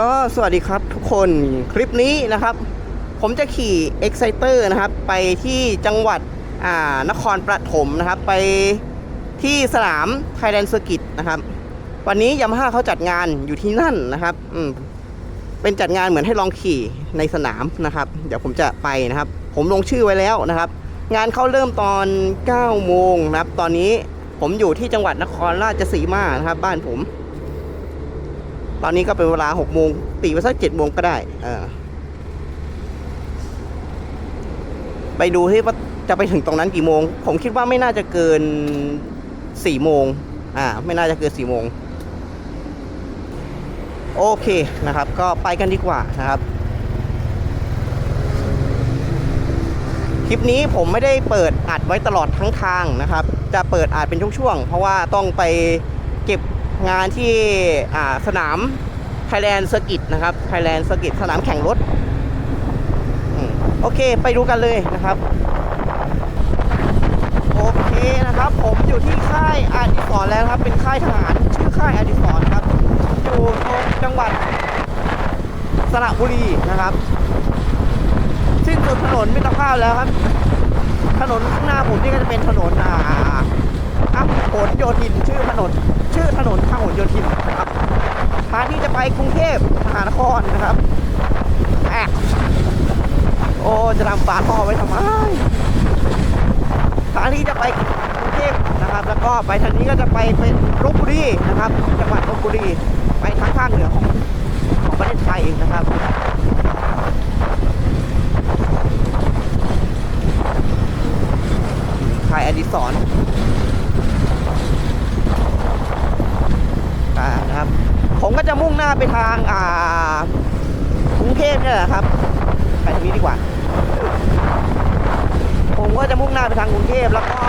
ก็สวัสดีครับทุกคนคลิปนี้นะครับ ผมจะขี่ Exciter นะครับ ไปที่จังหวัดอ่านครปฐมนะครับ ไปที่สนาม Thailand Circuit นะครับ วันนี้ยามาฮ่าเขาจัดงานอยู่ที่นั่นนะครับอืมเป็นจัดงานเหมือนให้ลองขี่ในสนามนะครับ เดี๋ยวผมจะไปนะครับ ผมลงชื่อไว้แล้วนะครับ งานเขาเริ่มตอน9โมงนะครับ ตอนนี้ผมอยู่ที่จังหวัดนครราชสีมานะครับ บ้านผม ตอนนี้ก็เป็นเวลา6โมงตีไปสัก7โมงก็ได้ไปดูที่ว่าจะไปถึงตรงนั้นกี่โมง ผมคิดว่าไม่น่าจะเกิน4โมงอ่า ไม่น่าจะเกิน4โมงโอเคนะครับ ก็ไปกันดีกว่านะครับคลิปนี้ผมไม่ได้เปิดอัดไว้ตลอดทั้งทางนะครับ จะเปิดอัดเป็นช่วงๆ เพราะว่าต้องไปเก็บ งานที่สนาม Thailand Circuit นะครับ Thailand Circuit สนามแข่งรถโอเคไปดูกันเลยนะครับ โอเคนะครับ ผมอยู่ที่ค่ายอาดิสรแล้วครับ เป็นค่ายทหารชื่อค่ายอาดิสรครับ อยู่ตรงจังหวัดสระบุรีนะครับสิ้นสุดถนนมิตรภาพแล้วครับ ถนนข้างหน้าผมนี่ก็จะเป็นถนนอ่าอะผลโยธินชื่อถนน ชื่อถนนพหลโยธินนะครับทางที่จะไปกรุงเทพมหานครนะครับแอโอ้จะทำฝาท่อไว้ทำไมทางที่จะไปกรุงเทพนะครับ แล้วก็ไปทางนี้ก็จะไปเป็นลบบุรีนะครับจังหวัดลบบุรีไปทางภาคเหนือของของประเทศไทยนะครับค่ายอดิสรอ่านะครับ ผมก็จะมุ่งหน้าไปทางอ่ากรุงเทพเนี่ยแหละครับไปทางนี้ดีกว่า ผมก็จะมุ่งหน้าไปทางกรุงเทพแล้วก็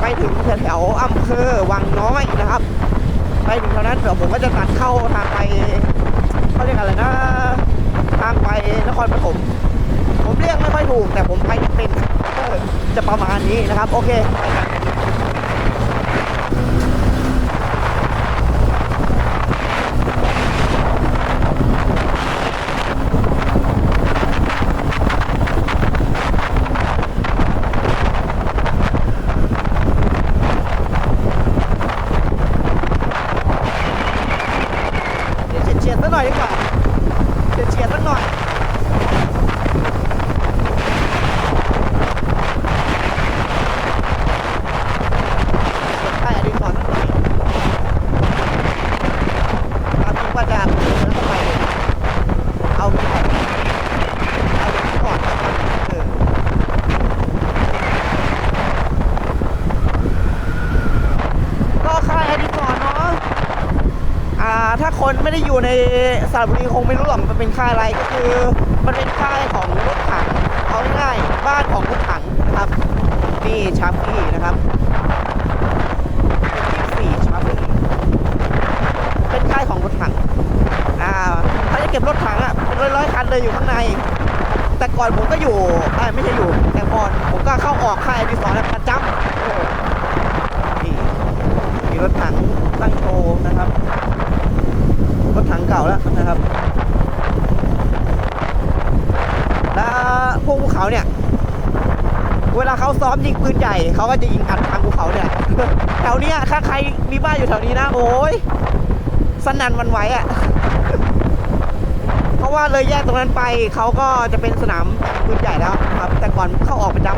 ไปถึงแถวๆอำเภอวังน้อยนะครับ ไปถึงแถวนั้นเดี๋ยวผมก็จะตัดเข้าทางไปเขาเรียกอะไรนะทางไปนครปฐมผมเรียกไม่ค่อยถูก แต่ผมไปเป็นจะประมาณนี้นะครับ โอเคไปกันเดี๋ยวเฉียดๆสักหน่อยดีกว่าเฉียดๆสักหน่อย ใช่อดีตก่อนนั่นเองตามจริงว่าจะแล้วก็ไปเอาไปก่อนเอาไปก่อนเออก็ค่ายอดีตก่อนเนาะ อ่า ถ้าคนไม่ได้อยู่ในส ระบุรีคงไม่รู้หรอกมันเป็นค่ายอะไรก็คือ มันเป็นค่ายของรถถังเอาง่ายบ้านของรถถังนะครับนี่ชาร์ปี้นะครับเป็นที่สี่ชาร์ปี้เป็นค่ายของรถถังอ่าเขาจะเก็บรถถังอะเป็นร้อยๆคันเลยอยู่ข้างใน แต่ก่อนผมก็อยู่อไม่ใช่อยู่แต่ก่อนผมก็เข้าออกค่ายที่สองประจำนี่มีรถถังตั้งโชว์นะครับ รถถังเก่าแล้วนะครับแล้วพวกภูเขาเนี่ย เวลาเขาซ้อมยิงปืนใหญ่เขาก็จะยิงอัดทางภูเขาเนี่ยแถวนี้ถ้าใครมีบ้านอยู่แถวนี้นะโอ้ยสนั่นวันไหวอะ่ะ เพราะว่าเลยแยกตรงนั้นไปเขาก็จะเป็นสนามปืนใหญ่แล้วครับ แต่ก่อนเข้าออกประจ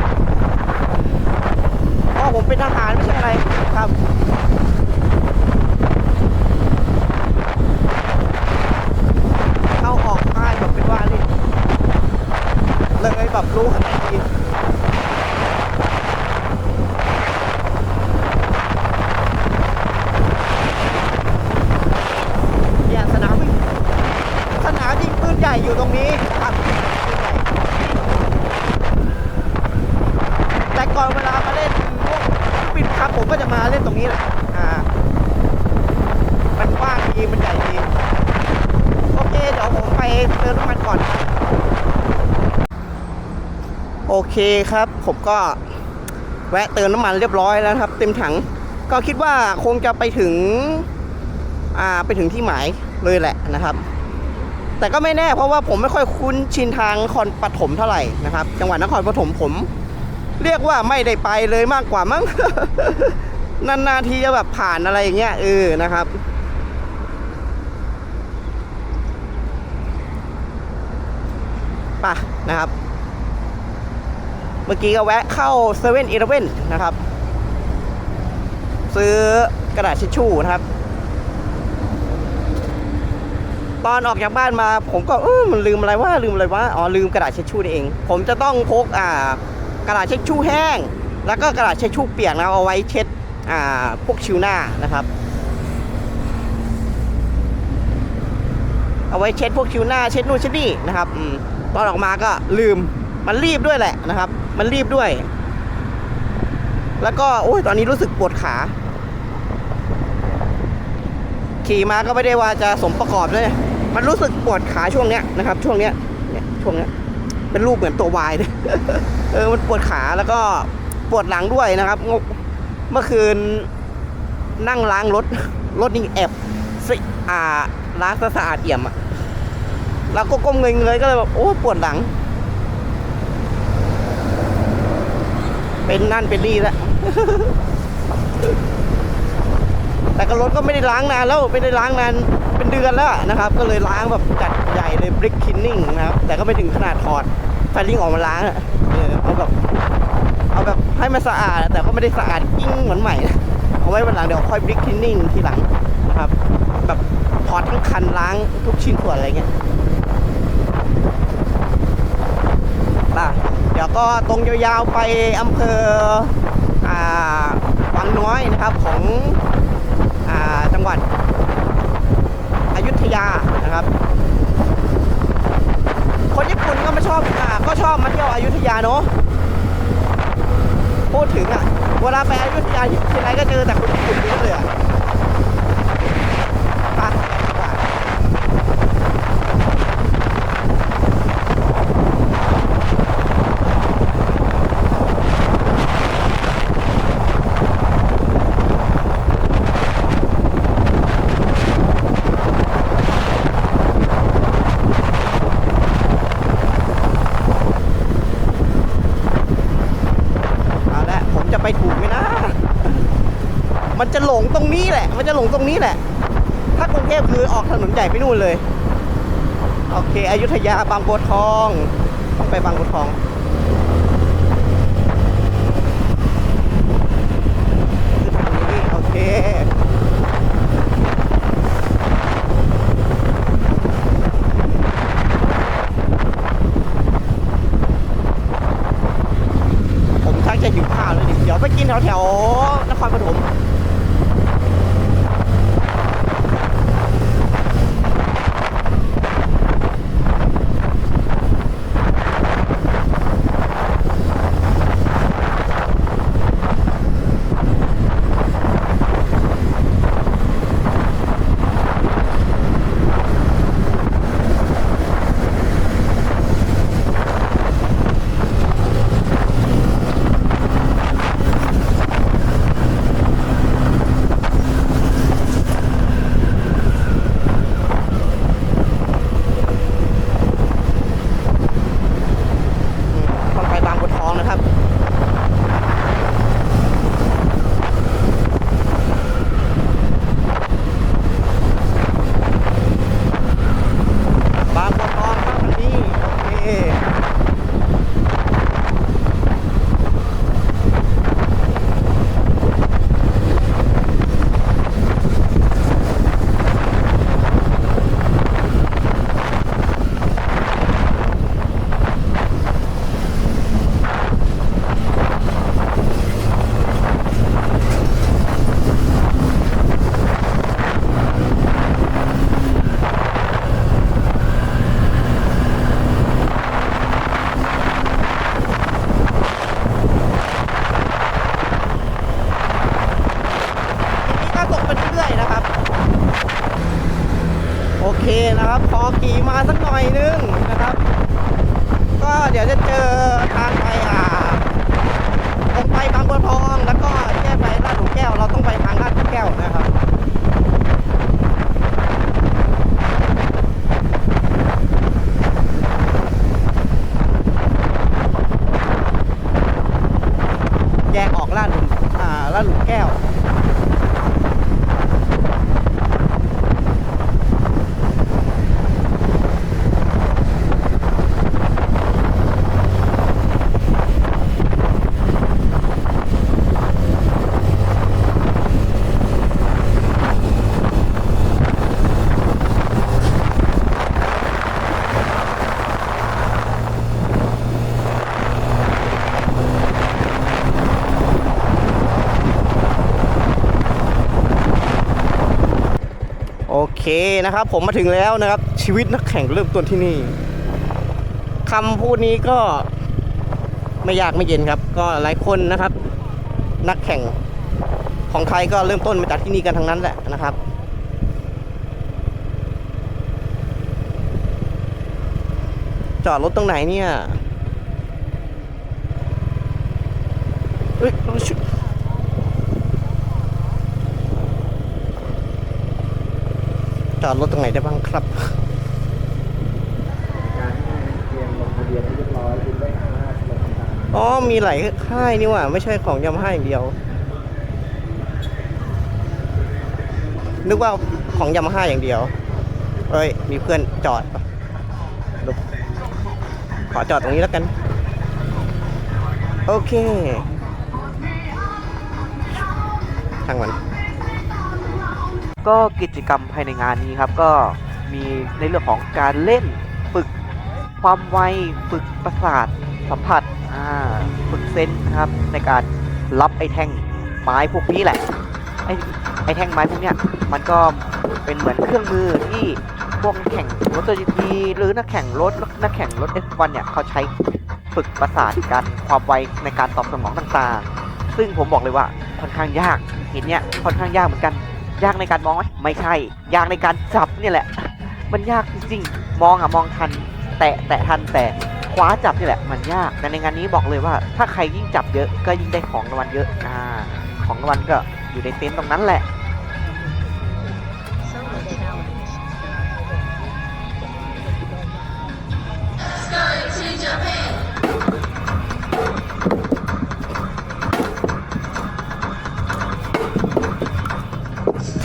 ำเพราะผมเป็นทหารไม่ใช่อะไรครับ เข้าออกค่ายแบบเป็นว่าเลย เลยแบบรู้ขนาดนี้เนี่ยสนามวิ่งสนามยิงปืนใหญ่อยู่ตรงนี้นะครับปืนใหญ่แต่ก่อนเวลามาเล่นพวกปิดครับผมก็จะมาเล่นตรงนี้แหละอ่า มันกว้างดีมันใหญ่ดี โอเค เดี๋ยวผมไปเติมน้ำมันก่อน โอ เคครับ ผมก็แวะเติมน้ำมันเรียบร้อยแล้วครับ เต็มถังก็คิดว่าคงจะไปถึง อ่าไปถึงที่หมายเลยแหละนะครับ แต่ก็ไม่แน่เพราะว่าผมไม่ค่อยคุ้นชินทางนครปฐมเท่าไหร่นะครับ จังหวัดนครปฐมผม เรียกว่าไม่ได้ไปเลยมากกว่ามั้งนานๆทีจะแบบผ่านอะไรอย่างเงี้ยเออนะครับป่ะนะครับ เมื่อกี้ก็แวะเข้าเซเว่นอีเลเว่นนะครับ ซื้อกระดาษทิชชู่นะครับ ตอนออกจากบ้านมา ผมก็เออมันลืมอะไรว่าลืมอะไรว่าอ๋อลืมกระดาษเช็ดชู่นี่เอง ผมจะต้องพกอ่ากระดาษเช็ดชู่แห้ง แล้วก็กระดาษเช็ดชู่เปียกนะเอาไว้เช็ดอ่าพวกชิวหน้านะครับเอาไว้เช็ดพวกคิวหน้าเช็ดนู่นเช็ดนี่นะครับอมตอนออกมาก็ลืม มันรีบด้วยแหละนะครับ มันรีบด้วย แล้วก็โอ้ยตอนนี้รู้สึกปวดขา ขี่มาก็ไม่ได้ว่าจะสมประกอบเลยมันรู้สึกปวดขาช่วงเนี้ยนะครับ ช่วงเนี้ยเนี่ยช่วงเนี้ยเป็นรูปเหมือนตัววายเลยเออมันปวดขาแล้วก็ปวดหลังด้วยนะครับงกเมื่อคืนนั่งล้างรถ รถนี่แอบสิอ่าล้างซะสะอาดเอี่ยมอะแล้วก็ก้มเงยเงยๆก็เลยแบบโอ้ปวดหลัง เป็นนั่นเป็นนี่แล้วแต่ก็รถก็ไม่ได้ล้างนานแล้วไม่ได้ล้างนานเป็นเดือนแล้วนะครับ ก็เลยล้างแบบจัดใหญ่เลยบริกคินนิ่งนะครับ แต่ก็ไม่ถึงขนาดถอดไฟลิ่งออกมาล้างเออเอาแบบเอาแบบให้มันสะอาด แต่ก็ไม่ได้สะอาดกิ้งเหมือนใหม่ เอาไว้วันหลังเดี๋ยวค่อยบริกคินนิ่งทีหลังนะครับ แบบถอดทั้งคันล้างทุกชิ้นส่วนอะไรเงี้ยป่ะเดี๋ยวก็ตรงยาวๆไปอำเภออวังน้อยนะครับของอจังหวัดอยุธยานะครับ คนญี่ปุ่นก็ไม่ชอบอก็ชอบมาเที่ยวอยุธยาเนอะพูดถึงอะเวลาไปอยุธยาทีไรก็เจอแต่คนญี่ปุ่นเยอะเลยอะไปดีกว่าเอาละผมจะไปถูกไหมนะ มันจะหลง ตรงนี้แหละ มันจะหลงตรงนี้แหละ ถ้ากรุงเทพคือออกถนนใหญ่ไปนู่นเลย โอเคอยุธยาบางบัวทอง ต้องไปบางบัวทอง นะครับ ผมมาถึงแล้วนะครับ ชีวิตนักแข่งเริ่มต้นที่นี่คำพูดนี้ก็ไม่ยากไม่เย็นครับ ก็หลายคนนะครับ นักแข่งของไทยก็เริ่มต้นมาจากที่นี่กันทั้งนั้นแหละนะครับจอดรถตรงไหนเนี่ยเอ้ยชุ จอดรถตรงไหนได้บ้างครับการให้เตรียมลงทะเบียนให้เรียบร้อยคุณได้สามารถลงทำการอ๋อ มีหลายค่ายนี่ว่า ไม่ใช่ของยามาฮ่าอย่างเดียว นึกว่าของยามาฮ่าอย่างเดียว เอ้ย มีเพื่อนจอดลุกขอจอดตรงนี้แล้วกัน โอเคทางมัน ก็กิจกรรมภายในงานนี้ครับก็มีในเรื่องของการเล่นฝึกความไวฝึกประสาทสัมผัสฝึกเซนส์นะครับในการรับไอ้แท่งไม้พวกนี้แหละไอ้ไอ้แท่งไม้พวกเนี้ยมันก็เป็นเหมือนเครื่องมือที่พวกแข่งรถ GT หรือนักแข่งรถนักแข่งรถ F1 เนี่ยเขาใช้ฝึกประสาทกันความไวในการตอบสนองต่างๆ ซึ่งผมบอกเลยว่าค่อนข้างยากเห็นเนี่ยค่อนข้างยากเหมือนกัน ยากในการมองไหมไม่ใช่ ยากในการจับเนี่ยแหละ มันยากจริงๆ มองอะมองทัน แตะแตะทันแต่คว้าจับนี่แหละ มันยาก แต่ในงานนี้บอกเลยว่า ถ้าใครยิ่งจับเยอะก็ยิ่งได้ของรางวัลเยอะอ่าของรางวัลก็อยู่ในเต็นท์ตรงนั้นแหละ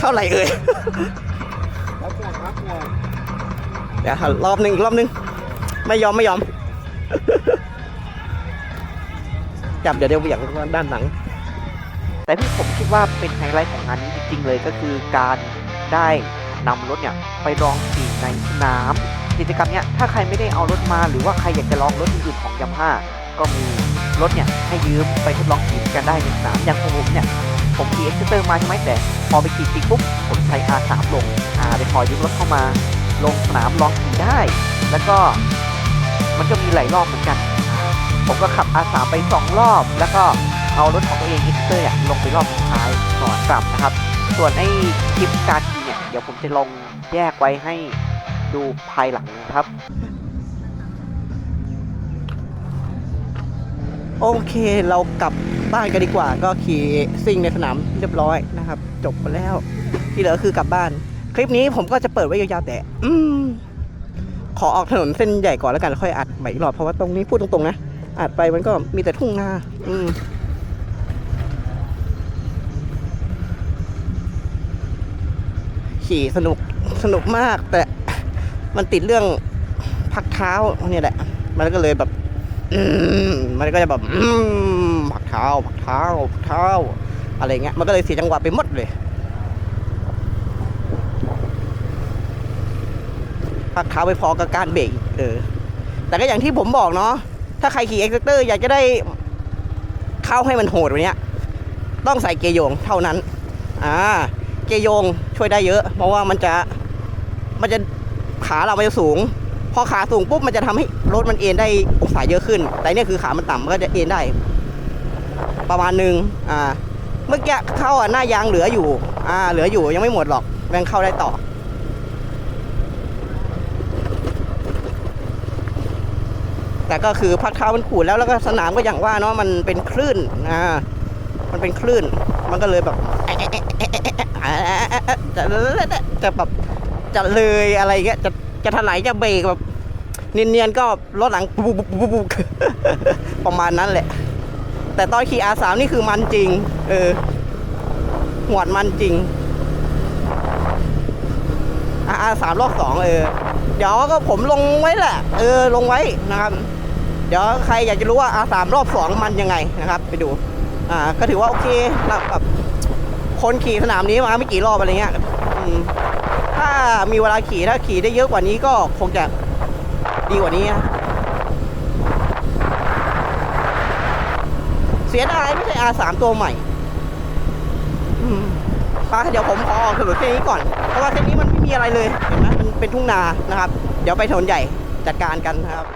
ท่าไหร่เอ่ยรับก่อนรับก่อนเดี๋ยวรอบหนึ่งอีกรอบหนึ่งไม่ยอมไม่ยอม จับเดี๋ยวเดี๋ยวอย่างด้านหลัง แต่ที่ผมคิดว่าเป็นไฮไลท์ของงานนี้จริงๆเลยก็คือการได้นำรถเนี่ยไปลองขี่ในสนาม กิจกรรมเนี่ยถ้าใครไม่ได้เอารถมา หรือว่าใครอยากจะลองรถอื่นๆของยามาฮ่าก็มีรถเนี่ยให้ยืมไปทดลองขี่กันได้ในสนามอย่างของผมเนี่ย ผมขี่เอ็กซ์เตอร์มาใช่ไหมแต่พอไปขี่จริงปุ๊บผมใช้ R3 ลงอาไปขอยยืมรถเข้ามา ลงสนามลองขี่ได้ แล้วก็มันก็มีหลายรอบเหมือนกัน ผมก็ขับ R3 ไปสองรอบ แล้วก็เอารถของตัวเองเอ็กซ์เตอร์ลงไปรอบสุดท้ายก่อนกลับนะครับ ส่วนไอ้คลิปการขี่เนี่ยเดี๋ยวผมจะลงแยกไว้ให้ดูภายหลังนะครับ โอเคเรากลับบ้านกันดีกว่า ก็ขี่ซิ่งในสนามเรียบร้อยนะครับ จบไปแล้ว ที่เหลือคือกลับบ้าน คลิปนี้ผมก็จะเปิดไว้ยาวๆแต่ อืมขอออกถนนเส้นใหญ่ก่อนแล้วกันค่อยอัดใหม่อีกรอบเพราะว่าตรงนี้พูดตรงๆนะอัดไปมันก็มีแต่ทุ่งนาอืมขี่สนุกสนุกมากแต่มันติดเรื่องพักเท้าเนี่ยแหละ มันก็เลยแบบ มันก็จะแบบผักเท้าผักเท้าผักเท้า อะไรเงี้ยมันก็เลยเสียจังหวะไปหมดเลยผักเท้าไปพอกับการเบรกเออ แต่ก็อย่างที่ผมบอกเนาะถ้าใครขี่เอ็กซ์เตอร์อยากจะได้เข้าให้มันโหดกว่านี้ต้องใส่เกยงเท่านั้น อ่า เกยงช่วยได้เยอะ เพราะว่ามันจะ มันจะขาเรามันจะสูง พอขาสูงปุ๊บมันจะทำให้ รถมันเอ็นได้องศาเยอะขึ้น แต่เนี่ยคือขามันต่ำมันก็จะเอ็นได้ ประมาณหนึ่งอ่าเมื่อกี้เข้าอะหน้ายางเหลืออยู่ อ่า เหลืออยู่ยังไม่หมดหรอกแม่งเข้าได้ต่อแต่ก็คือพักเท้ามันขูดแล้วแล้วก็สนามก็อย่างว่าเนาะมันเป็นคลื่นอ่ามันเป็นคลื่น มันก็เลยแบบจะจะแบบจะเลยอะไรเงี้ยจะจะถลายจะเบรกแบบ เนียนๆก็รถหลังปุ๊บปุ๊บปุ๊บปุ๊บประมาณนั้นแหละ แต่ตอนขี่ R3 นี่คือมันจริง เออหวดมันจริง R3 รอบสองเออ เดี๋ยวก็ผมลงไว้แหละ เออ ลงไว้นะครับ เดี๋ยวใครอยากจะรู้ว่า R3 รอบสองมันยังไงนะครับ ไปดู อ่า ก็ถือว่าโอเคแบบคนขี่สนามนี้มาไม่กี่รอบอะไรเงี้ยถ้ามีเวลาขี่ถ้าขี่ได้เยอะกว่านี้ก็คงจะ ดีกว่านี้เสียดายไม่ใช่ R3 ตัวใหม่ป้าเดี๋ยวผมขอออกถนนเส้นนี้ก่อน เพราะว่าเส้นนี้มันไม่มีอะไรเลยเห็นไหมมันเป็นทุ่งนานะครับ เดี๋ยวไปถนนใหญ่จัดการกันนะครับ